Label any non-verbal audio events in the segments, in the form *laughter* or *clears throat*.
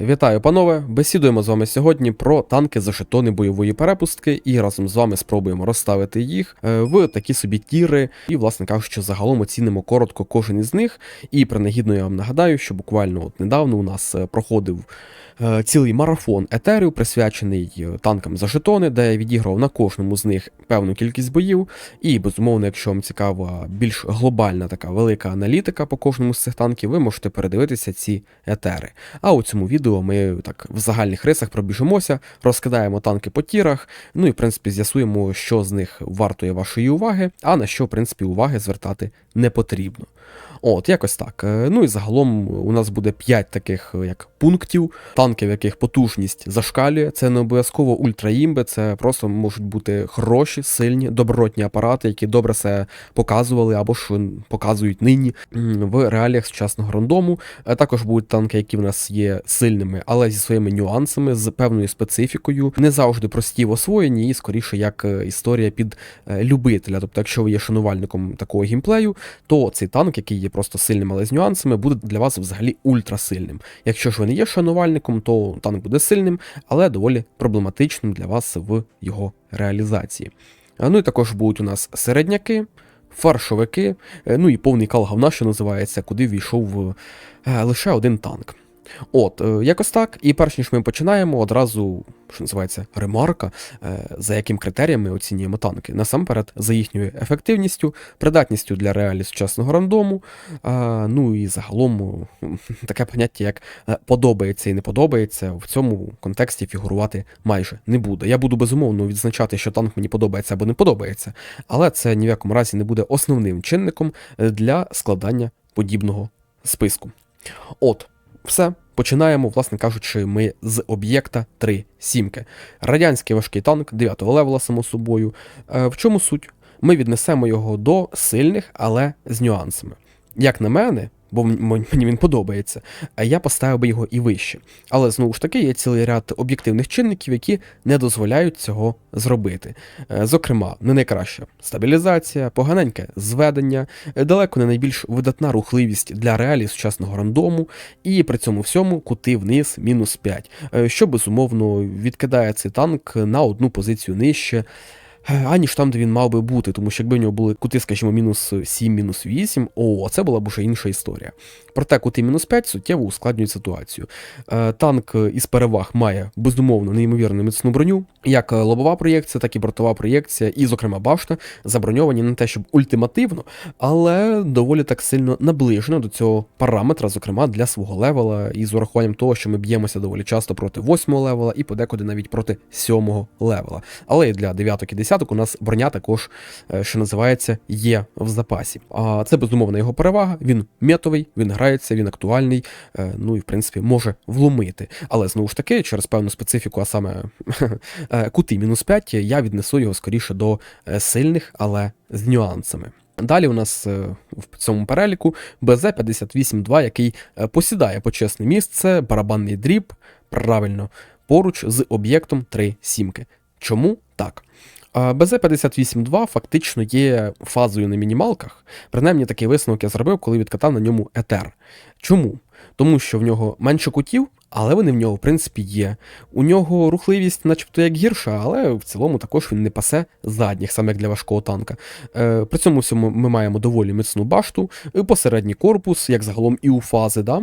Вітаю, панове! Бесідуємо з вами сьогодні про танки за жетони бойової перепустки, і разом з вами спробуємо розставити їх е, в такі собі тіри. І, власне кажучи, загалом оцінимо коротко кожен із них. І принагідно я вам нагадаю, що буквально от недавно у нас е, проходив е, цілий марафон етерів, присвячений танкам за жетони, де я відіграв на кожному з них певну кількість боїв. І безумовно, якщо вам цікава більш глобальна така велика аналітика по кожному з цих танків, ви можете передивитися ці етери. А у цьому відео ми так в загальних рисах пробіжимося, розкидаємо танки по тірах, ну і в принципі з'ясуємо, що з них вартує вашої уваги, а на що, в принципі, уваги звертати не потрібно. От, якось так. Е, Ну і загалом у нас буде 5 таких е, як пунктів, танків, яких потужність зашкалює. Це не обов'язково ультраімби, це просто можуть бути хороші, сильні, добротні апарати, які добре себе показували або ж показують нині в реаліях сучасного рандому. Е, Також будуть танки, які в нас є сильними, але зі своїми нюансами, з певною специфікою, не завжди прості в освоєнні, і скоріше як історія під любителя. Тобто, якщо ви є шанувальником такого геймплею, то цей танк, який є просто сильним, але з нюансами, буде для вас взагалі ультрасильним. Якщо ж ви не є шанувальником, то танк буде сильним, але доволі проблематичним для вас в його реалізації. Ну і також будуть у нас середняки, фаршовики, е, ну і повний кал говна, що називається, куди війшов е, лише один танк. От, е, якось так. І перш ніж ми починаємо, одразу, що називається, ремарка, е, за яким критерієм ми оцінюємо танки. Насамперед, за їхньою ефективністю, придатністю для реалій сучасного рандому. Ну і загалом е, *laughs* таке поняття, як е, подобається і не подобається, в цьому контексті фігурувати майже не буде. Я буду безумовно відзначати, що танк мені подобається або не подобається, але це ні в якому разі не буде основним чинником е, для складання подібного списку. От, все. Починаємо, власне кажучи, ми з об'єкта 3 сімки. Радянський важкий танк 9 левела, само собою. Е, В чому суть? Ми віднесемо його до сильних, але з нюансами. Як на мене, бо мені він подобається, е, я поставив би його і вище. Але знову ж таки є цілий ряд об'єктивних чинників, які не дозволяють цього зробити. Е, Зокрема, не найкраща стабілізація, поганеньке зведення, е, далеко не найбільш видатна рухливість для реалій сучасного рандому, і при цьому всьому кути вниз мінус 5, е, що безумовно відкидає цей танк на одну позицію нижче. Е, Аніж там, де він мав би бути, тому що якби в нього були кути, скажімо, мінус 7, мінус 8, о, це була б уже інша історія. Проте кути мінус 5 суттєво ускладнюють ситуацію. Е, Танк із переваг має безумовно неймовірну міцну броню, як е, лобова проєкція, так і бортова проєкція, і, зокрема, башта заброньовані не те, щоб ультимативно, але доволі так сильно наближено до цього параметра, зокрема для свого левела, і з урахуванням того, що ми б'ємося доволі часто проти 8 левела і подекуди навіть проти 7 левела. Але і для 9 і 10 у нас броня також, е, що називається, є в запасі. А це безумовно його перевага. Він метовий, він грається, він актуальний, е, ну і в принципі може вломити. Але знову ж таки, через певну специфіку, а саме *laughs* е, кути мінус 5, я віднесу його скоріше до сильних, але з нюансами. Далі у нас в цьому переліку БЗ-58-2, який посідає почесне місце, барабанний дріб, правильно, поруч з об'єктом 3 сімки. Чому так? А БЗ-58-2 фактично є фазою на мінімалках. Принаймні такий висновок я зробив, коли відкатав на ньому етер. Чому? Тому що в нього менше кутів, але вони в нього, в принципі, є. У нього рухливість, начебто, як гірша, але в цілому також він не пасе задніх, саме як для важкого танка. Е, при цьому всьому ми маємо доволі міцну башту, е, посередній корпус, як загалом і у фази. Да?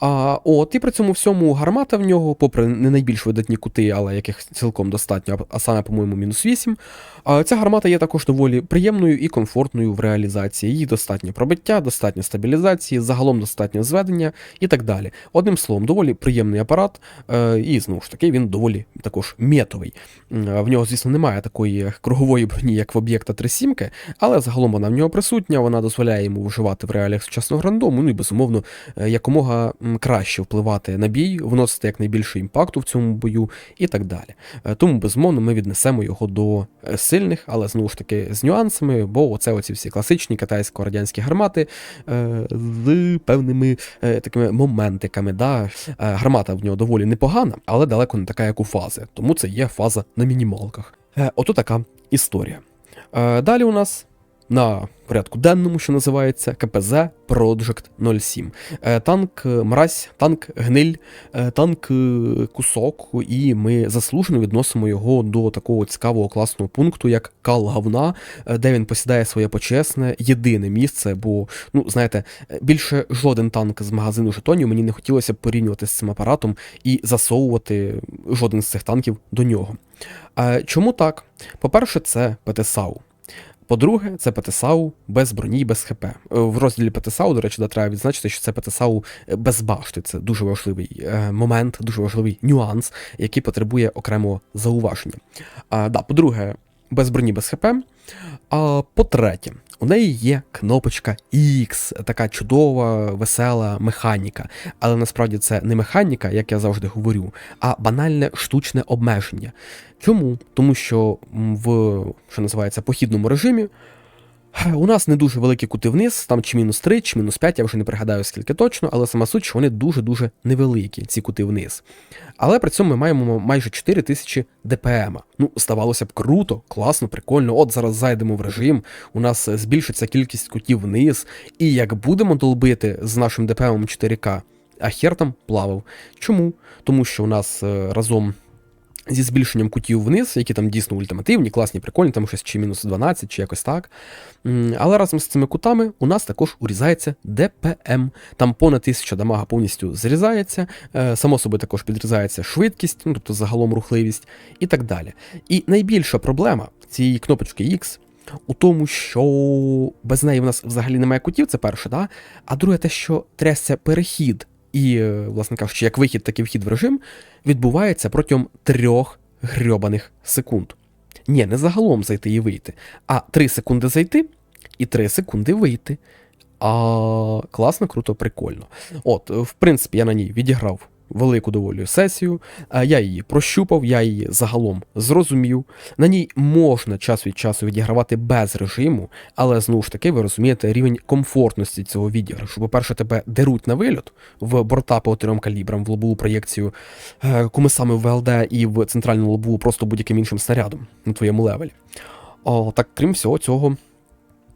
А, от, і при цьому всьому гармата в нього, попри не найбільш видатні кути, але яких цілком достатньо, а саме, по-моєму, мінус 8. А ця гармата є також доволі приємною і комфортною в реалізації. Їй достатньо пробиття, достатньо стабілізації, загалом достатньо зведення і так далі. Одним словом, доволі приємний апарат, е, і знову ж таки він доволі також метовий. В нього, звісно, немає такої кругової броні, як в об'єкта 3.7, але загалом вона в нього присутня, вона дозволяє йому виживати в реаліях сучасного рандому, ну і безумовно е, якомога краще впливати на бій, вносити якнайбільше імпакту в цьому бою і так далі. Е, Тому, безумовно, ми віднесемо його до сильних, але знову ж таки з нюансами, бо оце оці всі класичні китайсько-радянські гармати з певними такими моментиками. Да? Гармата в нього доволі непогана, але далеко не така, як у фази. Тому це є фаза на мінімалках. Е, Ото така історія. Е, Далі у нас на порядку денному, що називається КПЗ Project 07. Е, Танк е, мразь, танк гниль, е, танк кусок, і ми заслужено відносимо його до такого цікавого класного пункту, як Кал Говна, е, де він посідає своє почесне, єдине місце, бо, ну, знаєте, більше жоден танк з магазину жетонів мені не хотілося порівнювати з цим апаратом і засовувати жоден з цих танків до нього. Чому так? По-перше, це ПТСАУ. По-друге, це ПТСАУ без броні, і без ХП. Е, В розділі ПТСАУ, до речі, да, треба відзначити, що це ПТСАУ без башти. Це дуже важливий е, момент, дуже важливий нюанс, який потребує окремого зауваження. А, да, По-друге, без броні, без ХП. А по-третє, у неї є кнопочка X, така чудова, весела механіка. Але насправді це не механіка, як я завжди говорю, а банальне штучне обмеження. Чому? Тому що в що називається похідному режимі у нас не дуже великі кути вниз, там чи мінус 3, чи мінус 5, я вже не пригадаю скільки точно, але сама суть, що вони дуже-дуже невеликі, ці кути вниз. Але при цьому ми маємо майже 4000 ДПМ. Ну, здавалося б, круто, класно, прикольно. От зараз зайдемо в режим, у нас збільшиться кількість кутів вниз, і як будемо долбити з нашим ДПМом 4К, а хер там плавав. Чому? Тому що у нас е, разом зі збільшенням кутів вниз, які там дійсно ультимативні, класні, прикольні, там щось чи мінус 12, чи якось так. Але разом з цими кутами у нас також урізається ДПМ. Там понад 1000 дамага повністю зрізається, е, само собою також підрізається швидкість, ну тобто загалом рухливість і так далі. І найбільша проблема цієї кнопочки X у тому, що без неї в нас взагалі немає кутів, це перше, да? а друге, те, що трясся перехід і, е, власне кажучи, як вихід, так і вхід в режим відбувається протягом трьох грьобаних секунд. Ні, не загалом зайти і вийти, а 3 секунди зайти і 3 секунди вийти. А класно, круто, прикольно. От, в принципі, я на ній відіграв велику доволі сесію. Я її прощупав, я її загалом зрозумів. На ній можна час від часу відігравати без режиму, але знову ж таки ви розумієте рівень комфортності цього відіграшу. По-перше, тебе деруть на вильот в борта по трьом калібрам, в лобову проєкцію е, кумисами в ВЛД і в центральну лобову просто будь-яким іншим снарядом на твоєму левелі. О, так, крім всього цього.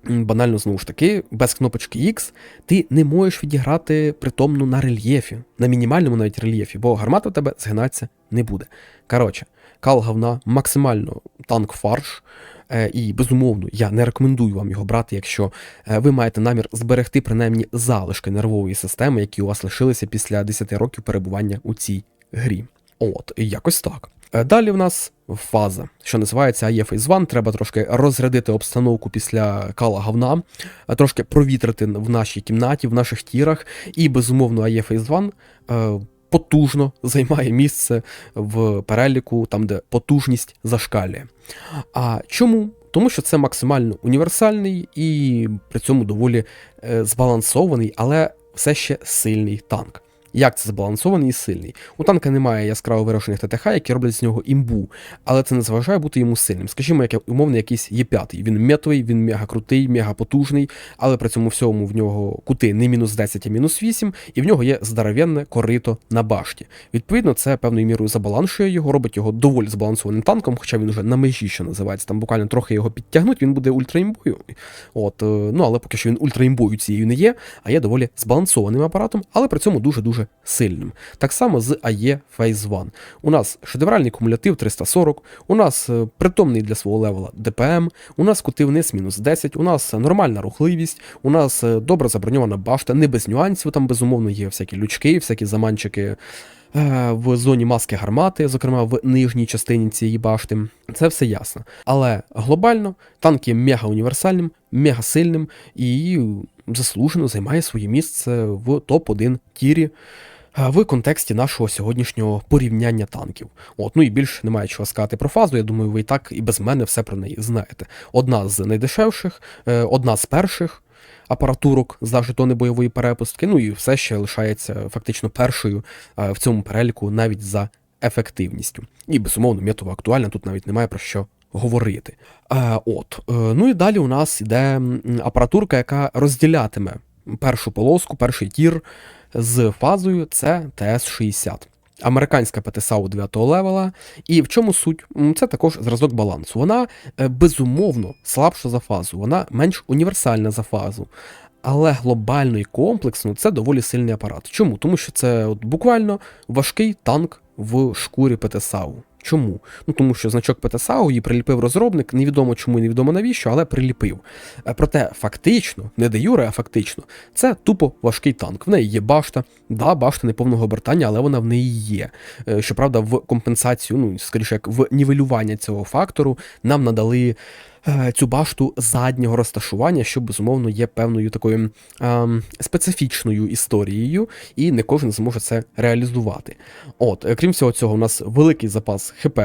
Банально знову ж таки, без кнопочки X ти не можеш відіграти притомно на рельєфі, на мінімальному навіть рельєфі, бо гармата в тебе згинатися не буде. Коротше, кал говна, максимально танк фарш. Е, І безумовно, я не рекомендую вам його брати, якщо е, ви маєте намір зберегти принаймні залишки нервової системи, які у вас лишилися після 10 років перебування у цій грі. От, якось так. Е, Далі в нас фаза, що називається AE Phase 1. Треба трошки розрядити обстановку після кала говна, е, трошки провітрити в нашій кімнаті, в наших тірах. І безумовно, AE Phase 1 е, потужно займає місце в переліку, там де потужність зашкалює. А чому? Тому що це максимально універсальний і при цьому доволі е, збалансований, але все ще сильний танк. Як це збалансований і сильний? У танка немає яскраво виражених ТТХ, які роблять з нього імбу, але це не заважає бути йому сильним. Скажімо, як умовно якийсь Є5. Він метовий, він мега крутий, мега потужний, але при цьому всьому в нього кути не мінус 10, а мінус 8, і в нього є здоровенне корито на башті. Відповідно, це певною мірою забаланшує його, робить його доволі збалансованим танком, хоча він вже на межі, що називається. Там буквально трохи його підтягнуть, він буде ультраімбою. От, е, ну але поки що він ультраімбою цією не є, а є доволі збалансованим апаратом, але при цьому сильним. Так само з AE Phase 1. У нас шедевральний кумулятив 340, у нас е, притомний для свого левела ДПМ, у нас кути вниз мінус 10, у нас нормальна рухливість, у нас е, добре заброньована башта, не без нюансів, там безумовно є всякі лючки, всякі заманчики. е, В зоні маски гармати, зокрема в нижній частині цієї башти, це все ясно. Але глобально танк є мега універсальним, мега сильним і заслужено займає своє місце в топ-1 тірі е, в контексті нашого сьогоднішнього порівняння танків. От, ну і більше немає чого сказати про фазу. Я думаю, ви і так і без мене все про неї знаєте. Одна з найдешевших, е, одна з перших. Апаратурок за жетони бойової перепустки, ну і все ще лишається фактично першою е, в цьому переліку навіть за ефективністю. І безумовно, метово актуальна, тут навіть немає про що говорити. Е, от, е, ну і далі у нас йде апаратурка, яка розділятиме першу полоску, перший тір з фазою це ТС-60. американська ПТСАУ 9 левела. І в чому суть? Це також зразок балансу. Вона е, безумовно слабша за фазу, вона менш універсальна за фазу. Але глобально і комплексно це доволі сильний апарат. Чому? Тому що це от буквально важкий танк в шкурі ПТСАУ. Чому? Ну тому що значок ПТСАУ її приліпив розробник, невідомо чому і невідомо навіщо, але приліпив. Е, Проте фактично, не де юре, а фактично, це тупо важкий танк. В неї є башта, да, башта неповного обертання, але вона в неї є. Е, Щоправда, в компенсацію, ну скоріше, як в нівелювання цього фактору, нам надали. Е, Цю башту заднього розташування, що безумовно є певною такою ем, специфічною історією, і не кожен зможе це реалізувати. От, е, крім всього цього, у нас великий запас ХП.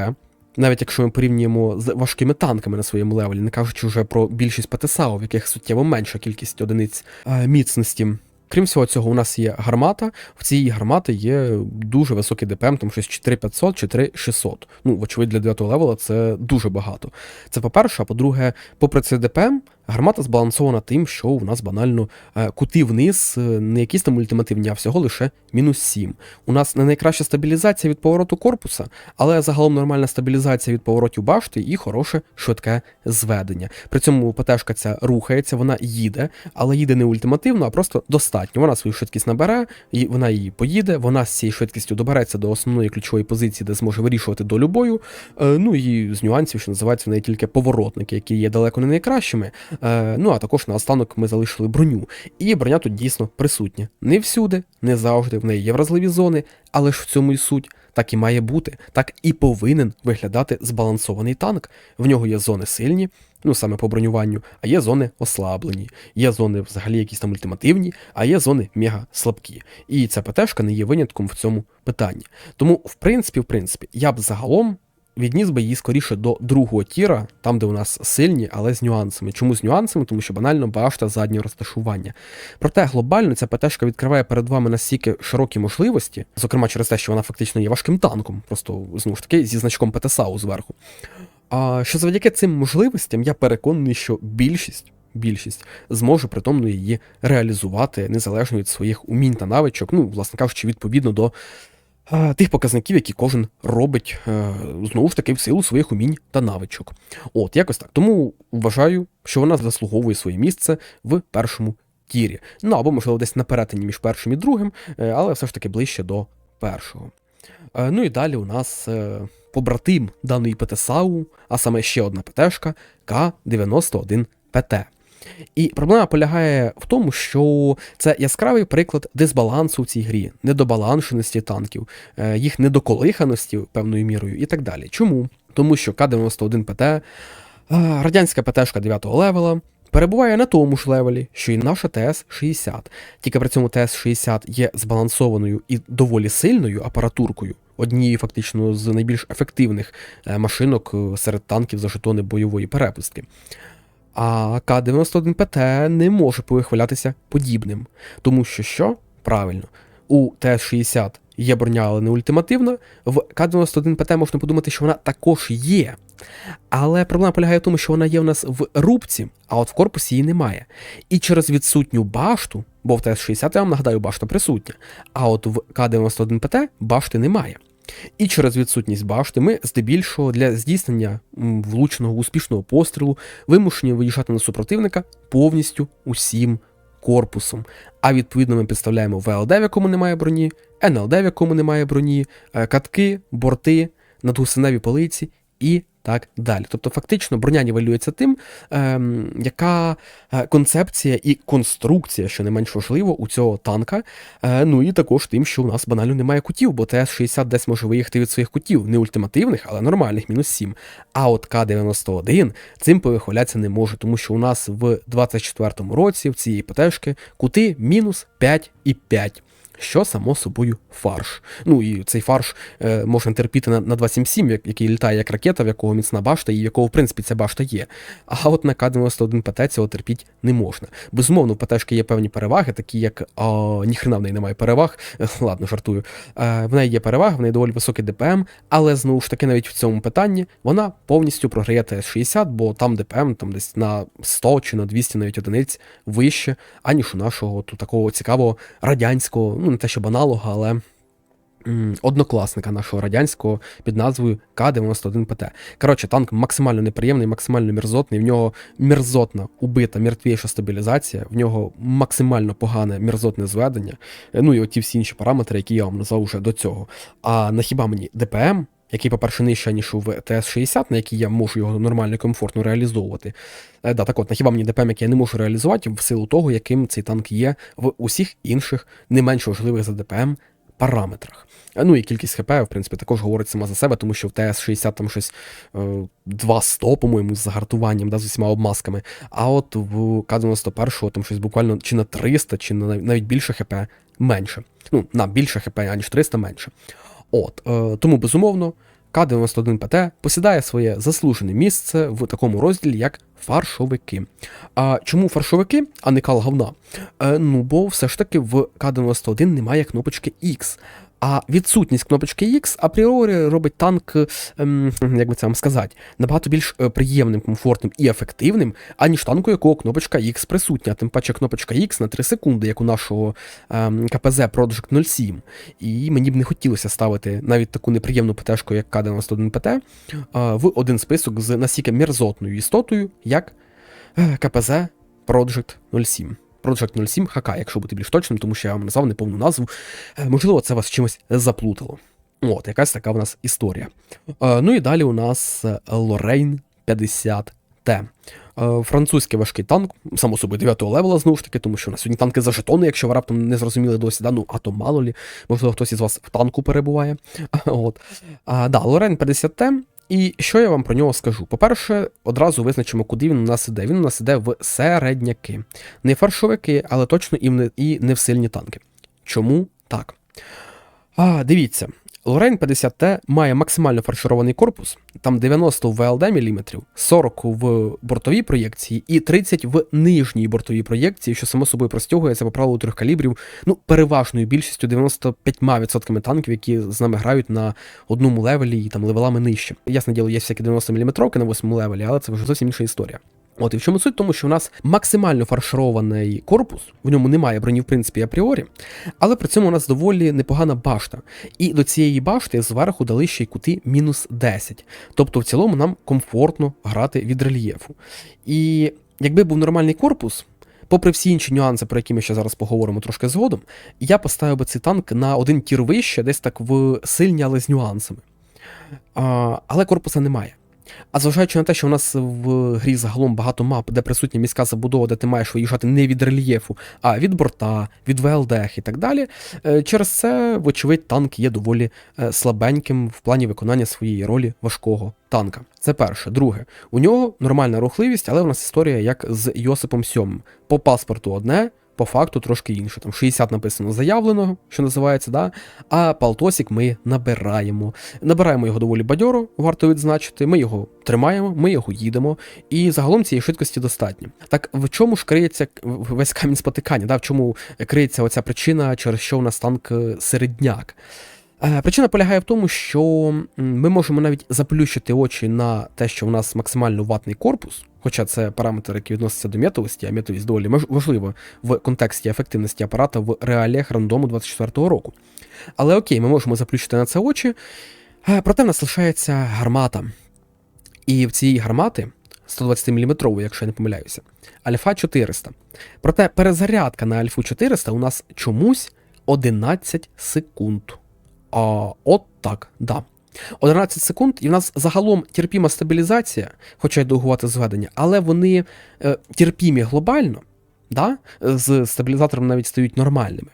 Навіть якщо ми порівнюємо з важкими танками на своєму левелі, не кажучи вже про більшість ПТСА, в яких суттєво менша кількість одиниць е, міцності. Крім всього цього, у нас є гармата. В цій гармати є дуже високий ДПМ, там щось 4500 чи 3600. Ну, вочевидь, для 9 левела це дуже багато. Це по-перше, а по-друге, попри цей ДПМ, гармата збалансована тим, що у нас банально е, кути вниз, е, не якісь там ультимативні, а всього лише мінус 7. У нас не найкраща стабілізація від повороту корпуса, але загалом нормальна стабілізація від поворотів башти і хороше швидке зведення. При цьому ПТшка ця рухається, вона їде, але їде не ультимативно, а просто достатньо. Вона свою швидкість набере, і вона її поїде, вона з цією швидкістю добереться до основної ключової позиції, де зможе вирішувати долю бою. Е, Ну і з нюансів, що називається в неї тільки поворотники, які є далеко не найкращими. Е, Ну а також наостанок ми залишили броню. І броня тут дійсно присутня. Не всюди, не завжди в неї є вразливі зони, але ж в цьому і суть. Так і має бути, так і повинен виглядати збалансований танк. В нього є зони сильні, ну саме по бронюванню, а є зони ослаблені, є зони взагалі якісь там ультимативні, а є зони мега слабкі. І ця ПТшка не є винятком в цьому питанні. Тому, в принципі, в принципі, я б загалом відніс би її скоріше до другого тіра, там, де у нас сильні, але з нюансами. Чому з нюансами? Тому що банально башта заднє розташування. Проте глобально ця ПТшка відкриває перед вами настільки широкі можливості, зокрема через те, що вона фактично є важким танком, просто знову ж таки зі значком ПТСАУ зверху. А що завдяки цим можливостям я переконаний, що більшість. Більшість зможе притомно її реалізувати незалежно від своїх умінь та навичок, ну, власне кажучи, відповідно до тих показників, які кожен робить е, знову ж таки в силу своїх умінь та навичок. От, якось так. Тому вважаю, що вона заслуговує своє місце в першому тірі. Ну або, можливо, десь на перетині між першим і другим, е, але все ж таки ближче до першого. Е, Ну і далі у нас побратим даної ПТСАУ, а саме ще одна ПТшка К-91ПТ. І проблема полягає в тому, що це яскравий приклад дисбалансу в цій грі, недобаланшеності танків, е, їх недоколиханості певною мірою і так далі. Чому? Тому що К-91ПТ, е, радянська ПТшка 9-го левела, перебуває на тому ж левелі, що і наша ТС-60. Тільки при цьому ТС-60 є збалансованою і доволі сильною апаратуркою, однією фактично з найбільш ефективних е, машинок серед танків за жетони бойової перепустки. А К-91ПТ не може повихвалятися подібним. Тому що що? Правильно, у ТС-60 є броня, але не ультимативна. В К-91ПТ можна подумати, що вона також є. Але проблема полягає в тому, що вона є в нас в рубці, а от в корпусі її немає. І через відсутню башту, бо в ТС-60, я вам нагадаю, башта присутня, а от в К-91ПТ башти немає. І через відсутність башти ми здебільшого для здійснення влучного успішного пострілу вимушені виїжджати на супротивника повністю усім корпусом. А відповідно ми підставляємо ВЛД, в якому немає броні, НЛД, в якому немає броні, е, катки, борти, надгусеневі полиці і так далі. Тобто, фактично, броня нівелюється тим, ем, яка е, концепція і конструкція, що не менш важливо, у цього танка. Е, ну і також тим, що у нас банально немає кутів, бо ТС-60 десь може виїхати від своїх кутів, не ультимативних, але нормальних, мінус 7. А от К-91 цим повихвалятися не може, тому що у нас в 24-му році в цієї ПТшки кути мінус 5 і 5 що само собою фарш. Ну і цей фарш е, можна терпіти на, на 277, як- який літає як ракета, в якого міцна башта, і в якого, в принципі, ця башта є. А от на К-91 ПТ цього терпіти не можна. Безумовно, в ПТшки є певні переваги, такі як о, ніхрена в неї немає переваг. Ладно, жартую. Е, в неї є переваги, в неї доволі високий ДПМ, але знову ж таки, навіть в цьому питанні вона повністю програє ТС-60, бо там ДПМ там десь на 100 чи на 200 навіть одиниць вище, аніж у нашого тут такого цікавого радянського, ну не те, щоб аналога, але однокласника нашого радянського під назвою К-91ПТ. Коротше, танк максимально неприємний, максимально мерзотний. В нього мерзотна, убита, мертвіша стабілізація, в нього максимально погане мерзотне зведення. Е, Ну і оті всі інші параметри, які я вам назвав уже до цього. А на хіба мені ДПМ, який, по-перше, нижче, ніж у ТС-60, на який я можу його нормально і комфортно реалізовувати. Е, да, так от, на хіба мені ДПМ, який я не можу реалізувати в силу того, яким цей танк є в усіх інших не менш важливих за ДПМ параметрах. Е, Ну і кількість ХП, в принципі, також говорить сама за себе, тому що в ТС-60 там щось е, 200, по-моєму, з загартуванням, да, з усіма обмазками. А от в К-91 там щось буквально чи на 300, чи на навіть більше ХП менше. Ну, на більше ХП, аніж 300 менше. От, е, тому, безумовно, К-91ПТ посідає своє заслужене місце в такому розділі, як фаршовики. А чому фаршовики, а не кал говна? Е, ну, бо все ж таки в К-91 немає кнопочки X. А відсутність кнопочки X апріорі робить танк, ем, як би це вам сказати, набагато більш е, приємним, комфортним і ефективним, аніж танку, якого кнопочка X присутня. Тим паче кнопочка X на 3 секунди, як у нашого ем, КПЗ Project 07. І мені б не хотілося ставити навіть таку неприємну ПТшку, як К-91ПТ, е, в один список з настільки мерзотною істотою, як е, КПЗ Project 07. Project 07 ХК, якщо бути більш точним, тому що я вам назвав неповну назву. Е, Можливо, це вас чимось заплутало. От, якась така в нас історія. Е, Ну і далі у нас е, Lorraine 50T. Е, Французький важкий танк, само собою 9 левела, знову ж таки, тому що у нас сьогодні танки за жетони, якщо ви раптом не зрозуміли досі, да? ну а то мало лі, можливо, хтось із вас в танку перебуває. *laughs* От. А, да, Lorraine 50T. І що я вам про нього скажу? По-перше, одразу визначимо, куди він у нас іде. Він у нас іде в середняки. Не фаршовики, але точно і, не, в сильні танки. Чому так? А, Дивіться, Lorraine 50T має максимально фарширований корпус, там 90 в ВЛД мм, 40 в бортовій проєкції і 30 в нижній бортовій проєкції, що само собою простягується по правилу трьох калібрів, ну, переважною більшістю 95% танків, які з нами грають на одному левелі і там левелами нижче. Ясне діло, є всякі 90 мм на 8 левелі, але це вже зовсім інша історія. От і в чому суть, тому що у нас максимально фарширований корпус, в ньому немає броні, в принципі, апріорі, але при цьому у нас доволі непогана башта. І до цієї башти зверху дали ще й кути мінус 10. Тобто, в цілому нам комфортно грати від рельєфу. І якби був нормальний корпус. Попри всі інші нюанси, про які ми ще зараз поговоримо трошки згодом, я поставив би цей танк на один тір вище, десь так в сильні, але з нюансами. А, але корпуса немає. А зважаючи на те, що у нас в грі загалом багато мап, де присутня міська забудова, де ти маєш виїжджати не від рельєфу, а від борта, від ВЛД і так далі, е, через це, вочевидь, танк є доволі е, слабеньким в плані виконання своєї ролі важкого танка. Це перше. Друге, у нього нормальна рухливість, але у нас історія як з Йосипом Сьомим. По паспорту одне, по факту трошки інше. Там 60 написано заявленого, що називається, да? а палтосік ми набираємо. Набираємо його доволі бадьоро, варто відзначити. Ми його тримаємо, ми його їдемо, і загалом цієї швидкості достатньо. Так в чому ж криється весь камінь спотикання? Да? В чому криється оця причина, через що у нас танк е, середняк? Е, Причина полягає в тому, що ми можемо навіть заплющити очі на те, що у нас максимально ватний корпус, хоча це параметр, який відноситься до метовості, а метовість доволі важлива в контексті ефективності апарата в реаліях рандому 24-го року. Але окей, ми можемо заплющити на це очі, е, проте в нас лишається гармата. І в цій гармати 120 мм, якщо я не помиляюся, альфа 400. Проте перезарядка на альфу 400 у нас чомусь 11 секунд. А, от так, да. 11 секунд, і в нас загалом терпіма стабілізація, хоча й довгувати зведення, але вони е, терпімі глобально, да? з стабілізатором навіть стають нормальними.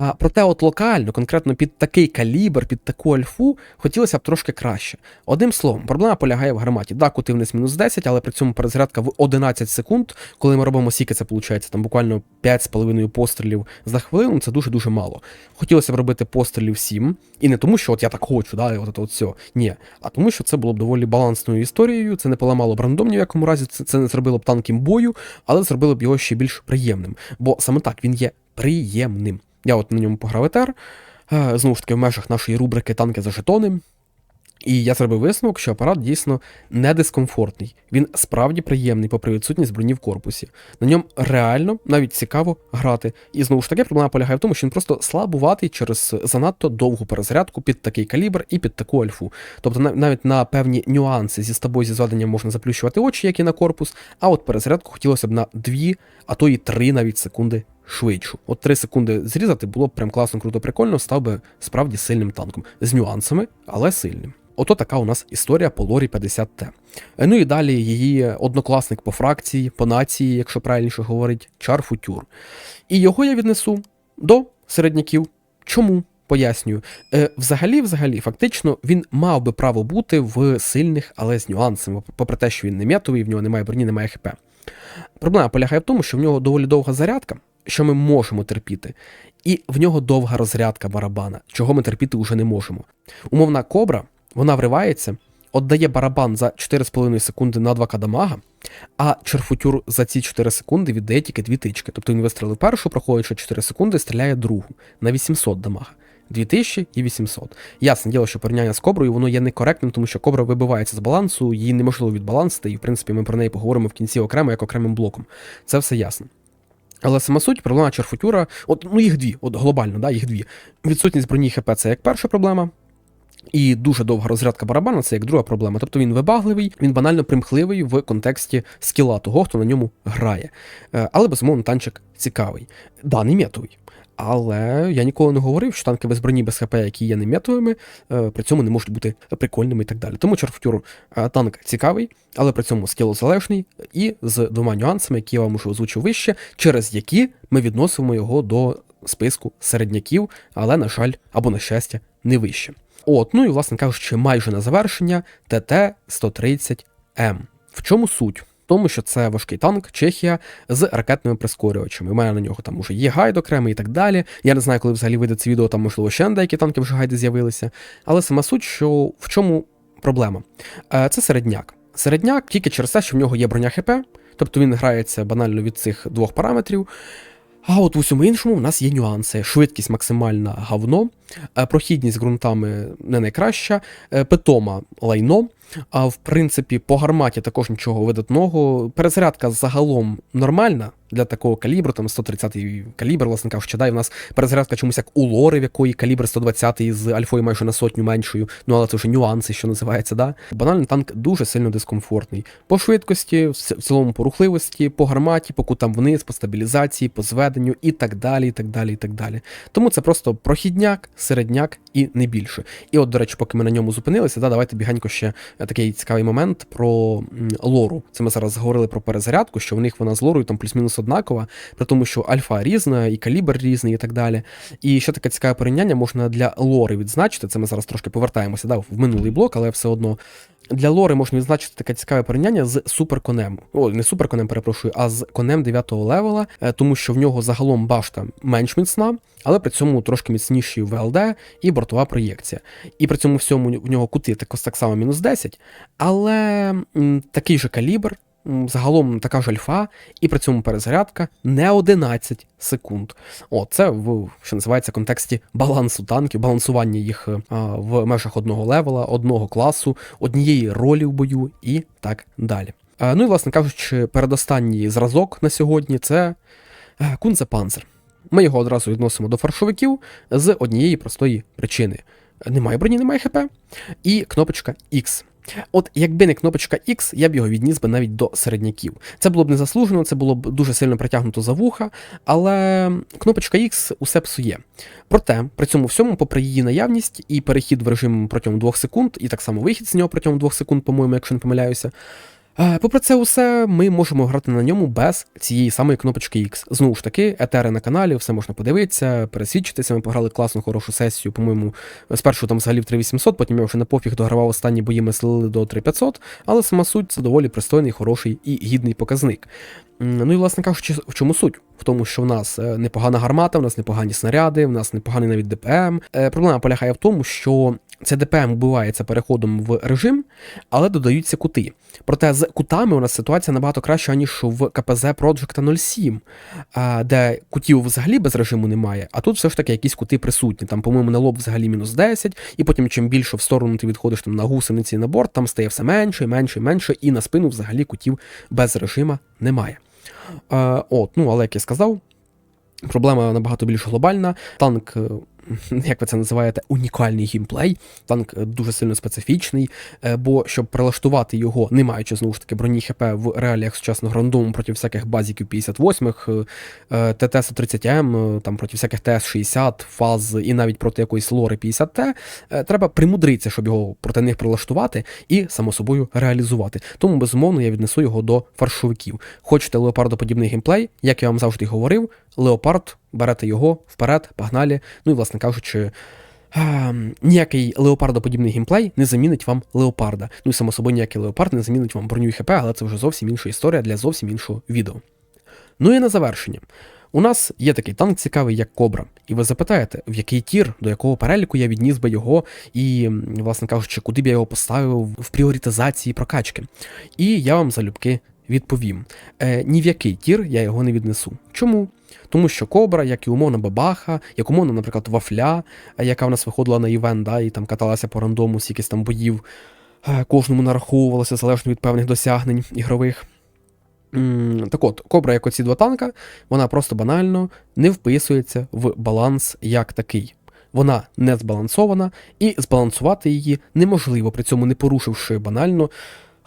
А проте, от локально, конкретно під такий калібр, під таку альфу, хотілося б трошки краще. Одним словом, проблема полягає в гарматі. Да, кути вниз мінус 10, але при цьому перезарядка в 11 секунд, коли ми робимо сіки, це виходить там буквально 5,5 пострілів за хвилину, це дуже-дуже мало. Хотілося б робити пострілів 7, і не тому, що от я так хочу, да, от, от, все. Ні. А тому, що це було б доволі балансною історією, це не поламало брандом ні в якому разі, це, це не зробило б танком бою, але зробило б його ще більш приємним. Бо саме так він є приємним. Я от на ньому пограв етер, е, знову ж таки, в межах нашої рубрики танки за жетони. І я зробив висновок, що апарат дійсно не дискомфортний. Він справді приємний, попри відсутність броні в корпусі. На ньому реально навіть цікаво грати. І знову ж таки, проблема полягає в тому, що він просто слабуватий через занадто довгу перезарядку під такий калібр і під таку альфу. Тобто навіть на певні нюанси зі стобою зі зведенням можна заплющувати очі, як і на корпус, а от перезарядку хотілося б на 2, а то і 3 навіть секунди швидшу. От 3 секунди зрізати було б прям класно, круто, прикольно, став би справді сильним танком. З нюансами, але сильним. Ото така у нас історія по лорі 50Т. Е, Ну і далі її однокласник по фракції, по нації, якщо правильніше говорить, Чар Футюр. І його я віднесу до середняків. Чому? Пояснюю. Е, взагалі, взагалі, фактично, він мав би право бути в сильних, але з нюансами, попри те, що він не метовий, в нього немає броні, немає хп. Проблема полягає в тому, що в нього доволі довга зарядка, що ми можемо терпіти, і в нього довга розрядка барабана, чого ми терпіти вже не можемо. Умовна кобра, вона вривається, віддає барабан за 4,5 секунди на 2 дамага, а черфутюр за ці 4 секунди віддає тільки дві тички. Тобто він вистрелив першу, проходить ще 4 секунди, стріляє другу на 800 дамага. 2000 і 800. Ясне діло, що порівняння з коброю воно є некоректним, тому що кобра вибивається з балансу, її неможливо відбалансити, і в принципі ми про неї поговоримо в кінці окремо як окремим блоком. Це все ясно. Але сама суть, проблема черфутюра, от ну їх дві, от глобально, да, їх дві. Відсутність броні ХП це як перша проблема. І дуже довга розрядка барабана це як друга проблема. Тобто він вибагливий, він банально примхливий в контексті скіла того, хто на ньому грає. Е, Але безумовно танчик цікавий. Да, не метовий. Але я ніколи не говорив, що танки без броні, без ХП, які є неметовими, е, при цьому не можуть бути прикольними і так далі. Тому Чарфтюр е, танк цікавий, але при цьому скілозалежний і з двома нюансами, які я вам уже озвучив вище, через які ми відносимо його до списку середняків, але, на жаль, або на щастя, не вище. От, ну і, власне кажучи, майже на завершення ТТ-130М. В чому суть? Тому, що це важкий танк Чехія з ракетними прискорювачами. У мене на нього там уже є гайд окремий і так далі. Я не знаю, коли взагалі вийде це відео, там, можливо, ще деякі танки вже гайди з'явилися. Але сама суть, що в чому проблема? Е, Це середняк. Середняк тільки через те, що в нього є броня ХП, тобто він грається банально від цих двох параметрів. А от в усьому іншому в нас є нюанси. Швидкість максимальна говно, е, прохідність ґрунтами не найкраща, е, питома лайно. А в принципі, по гарматі також нічого видатного. Перезарядка загалом нормальна для такого калібру, там 130-й калібр, власне кажучи, да, і в нас перезарядка чомусь як у лори, в якої калібр 120-й з альфою майже на сотню меншою. Ну але це вже нюанси, що називається, да. Банальний танк дуже сильно дискомфортний. По швидкості, в цілому по рухливості, по гарматі, по кутам вниз, по стабілізації, по зведенню і так далі, і так далі, і так далі. Тому це просто прохідняк, середняк і не більше. І от, до речі, поки ми на ньому зупинилися, да, давайте бігенько ще такий цікавий момент про лору. Це ми зараз говорили про перезарядку, що в них вона з лорою там плюс-мінус однакова, при тому, що альфа різна, і калібр різний, і так далі. І ще таке цікаве порівняння можна для лори відзначити. Це ми зараз трошки повертаємося да, в минулий блок, але все одно. Для лори можна відзначити таке цікаве порівняння з суперконем. О, не суперконем, перепрошую, а з конем 9-го левела, е, тому що в нього загалом башта менш міцна, але при цьому трошки міцніші ВЛД і бортова проєкція. І при цьому всьому в нього кути також так само мінус 10, але такий же калібр. Загалом така ж альфа, і при цьому перезарядка не 11 секунд. О, це в що називається контексті балансу танків, балансування їх е, а, в межах одного левела, одного класу, однієї ролі в бою і так далі. Е, Ну і, власне кажучи, передостанній зразок на сьогодні це е, Кунце Панцер. Ми його одразу відносимо до фаршовиків з однієї простої причини: немає броні, немає ХП, і кнопочка X. От якби не кнопочка X, я б його відніс би навіть до середняків. Це було б незаслужено, це було б дуже сильно притягнуто за вуха, але кнопочка X усе псує. Проте, при цьому всьому, попри її наявність і перехід в режим протягом 2 секунд, і так само вихід з нього протягом 2 секунд, по-моєму, якщо не помиляюся. Е, Попри це усе, ми можемо грати на ньому без цієї самої кнопочки X. Знову ж таки, етери на каналі, все можна подивитися, пересвідчитися. Ми пограли класну, хорошу сесію, по-моєму, спершу там взагалі в 3800, потім я вже на пофіг догравав останні бої, ми слили до 3500, але сама суть це доволі пристойний, хороший і гідний показник. Ну і, власне кажучи, в чому суть? В тому, що в нас е, непогана гармата, в нас непогані снаряди, в нас непоганий навіть ДПМ. Е, Проблема полягає в тому, що ДПМ вбивається переходом в режим, але додаються кути. Проте з кутами у нас ситуація набагато краща, ніж в КПЗ Project 07, де кутів взагалі без режиму немає, а тут все ж таки якісь кути присутні. Там, по-моєму, на лоб взагалі мінус 10, і потім, чим більше в сторону ти відходиш там, на гусениці на борт, там стає все менше, менше, менше, і на спину взагалі кутів без режима немає. А, от, ну, Але як я сказав, проблема набагато більш глобальна. Танк. *laughs* Як ви це називаєте, унікальний геймплей. Танк е, дуже сильно специфічний, е, бо щоб прилаштувати його, не маючи знову ж таки броні ХП в реаліях сучасного рандому проти всяких базіків 58-х, ТТ-130М, е, там проти всяких ТС-60, фаз і навіть проти якоїсь лори 50Т, е, треба примудритися, щоб його проти них прилаштувати і, само собою, реалізувати. Тому, безумовно, я віднесу його до фаршовиків. Хочете леопардоподібний геймплей, як я вам завжди говорив, леопард, берете його вперед, погнали. Ну і, власне кажучи. А, ніякий леопардоподібний геймплей не замінить вам леопарда. Ну і само собою ніякий леопард не замінить вам броню і ХП, але це вже зовсім інша історія для зовсім іншого відео. Ну і на завершення. У нас є такий танк цікавий, як Кобра, і ви запитаєте, в який тір, до якого переліку я відніс би його, і, власне кажучи, куди б я його поставив в пріоритизації прокачки. І я вам залюбки відповім: е, ні в який тір я його не віднесу. Чому? Тому що Кобра, як і умовна бабаха, як умовно, наприклад, вафля, е, яка в нас виходила на івент, да, і там каталася по рандому, з якихось там боїв, е, кожному нараховувалося залежно від певних досягнень ігрових. Так от, Кобра, як оці два танка, вона просто банально не вписується в баланс як такий. Вона не збалансована, і збалансувати її неможливо, при цьому не порушивши банально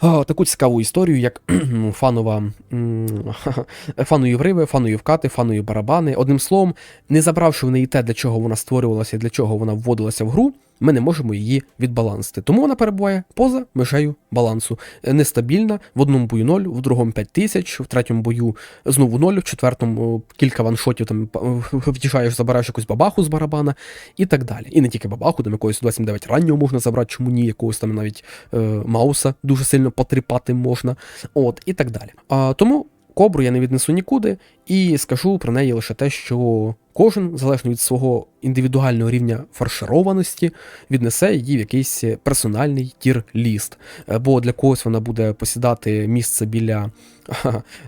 таку цікаву історію, як *clears throat* ну, фанова *laughs* фанові вриви, фанові вкати, фанові барабани. Одним словом, не забравши в неї те, для чого вона створювалася і для чого вона вводилася в гру, ми не можемо її відбалансити. Тому вона перебуває поза межею балансу. Е, Нестабільна, в одному бою 0, в другому 5 тисяч, в третьому бою знову 0, в четвертому кілька ваншотів там *laughs* втішаєш, забираєш якусь бабаху з барабана і так далі. І не тільки бабаху, там якогось 29 раннього можна забрати, чому ні, якогось там навіть е, Мауса дуже сильно потріпати можна. От, і так далі. А, тому кобру я не віднесу нікуди, і скажу про неї лише те, що кожен, залежно від свого індивідуального рівня фаршированості, віднесе її в якийсь персональний тір-ліст. Е, Бо для когось вона буде посідати місце біля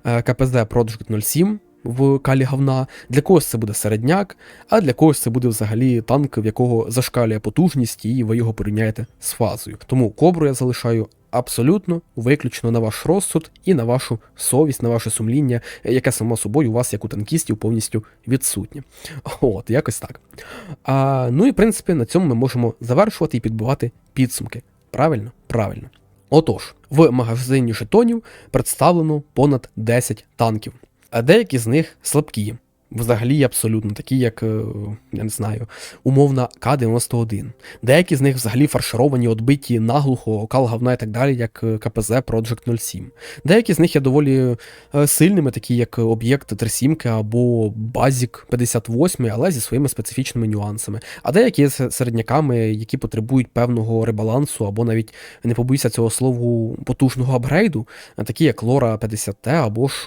е, КПЗ Project 07 в калі говна, для когось це буде середняк, а для когось це буде взагалі танк, в якого зашкалює потужність, і ви його порівняєте з фазою. Тому кобру я залишаю абсолютно виключно на ваш розсуд і на вашу совість, на ваше сумління, яке само собою у вас, як у танкістів, повністю відсутнє. От, якось так. А, ну і в принципі на цьому ми можемо завершувати і підбивати підсумки. Правильно? Правильно. Отож, в магазині жетонів представлено понад 10 танків, а деякі з них слабкі. Взагалі абсолютно такі, як, е, я не знаю, умовна К-91. Деякі з них взагалі фаршировані, отбиті наглухо, кал говна і так далі, як е, КПЗ Project 07. Деякі з них є доволі е, сильними, такі як об'єкт 37 або Базік 58, але зі своїми специфічними нюансами. А деякі є середняками, які потребують певного ребалансу, або навіть не побоюся цього слову потужного апгрейду, такі як Лора 50T або ж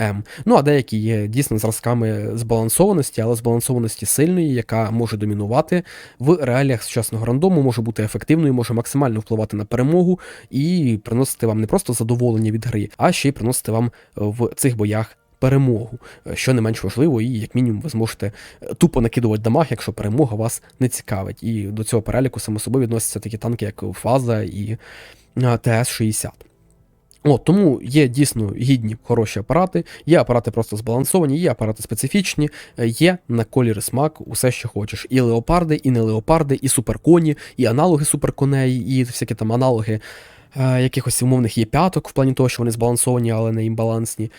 ТТ-130М. Ну а деякі є дійсно зразками збалансованості, але збалансованості сильної, яка може домінувати в реаліях сучасного рандому, може бути ефективною, може максимально впливати на перемогу і приносити вам не просто задоволення від гри, а ще й приносити вам е, в цих боях. Перемогу, е, що не менш важливо, і як мінімум ви зможете е, тупо накидувати дамаг, якщо перемога вас не цікавить. І до цього переліку само собою відносяться такі танки, як Фаза і е, ТС-60. От, тому є дійсно гідні хороші апарати, є апарати просто збалансовані, є апарати специфічні, е, є на колір смак, усе, що хочеш. І леопарди, і не леопарди, і суперконі, і аналоги суперконей, і всякі там аналоги е, якихось умовних є п'яток, в плані того, що вони збалансовані, але не імбалансні.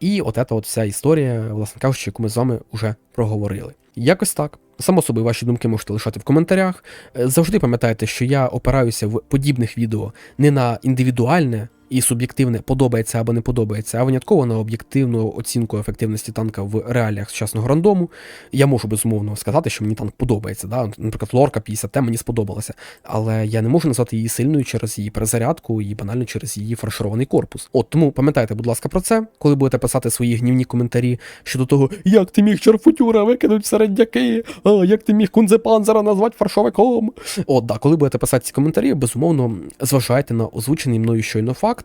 І от ета от вся історія, власне кажучи, яку ми з вами вже проговорили. Якось так. Само собою, ваші думки можете лишати в коментарях. Е, Завжди пам'ятайте, що я опираюся в подібних відео не на індивідуальне і суб'єктивне подобається або не подобається, а винятково на об'єктивну оцінку ефективності танка в реаліях сучасного рандому. Я можу безумовно сказати, що мені танк подобається. Да? Наприклад, лорка 50 т мені сподобалася, але я не можу назвати її сильною через її перезарядку і банально через її фарширований корпус. От тому пам'ятайте, будь ласка, про це, коли будете писати свої гнівні коментарі щодо того, як ти міг Чарфутюра викинути в середняки, а як ти міг Кунзепанзера назвати фаршовиком. От, да, коли будете писати ці коментарі, безумовно, зважайте на озвучений мною щойно факт.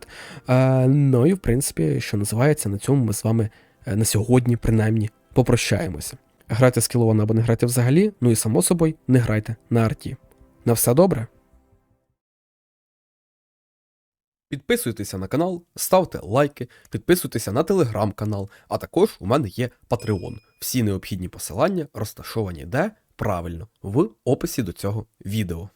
Е, ну і в принципі, що називається, на цьому ми з вами е, на сьогодні, принаймні, попрощаємося. Грайте скіловано або не грайте взагалі, ну і само собою, не грайте на арті. На все добре. Підписуйтеся на канал, ставте лайки, підписуйтеся на телеграм-канал, а також у мене є Patreon. Всі необхідні посилання розташовані де правильно в описі до цього відео.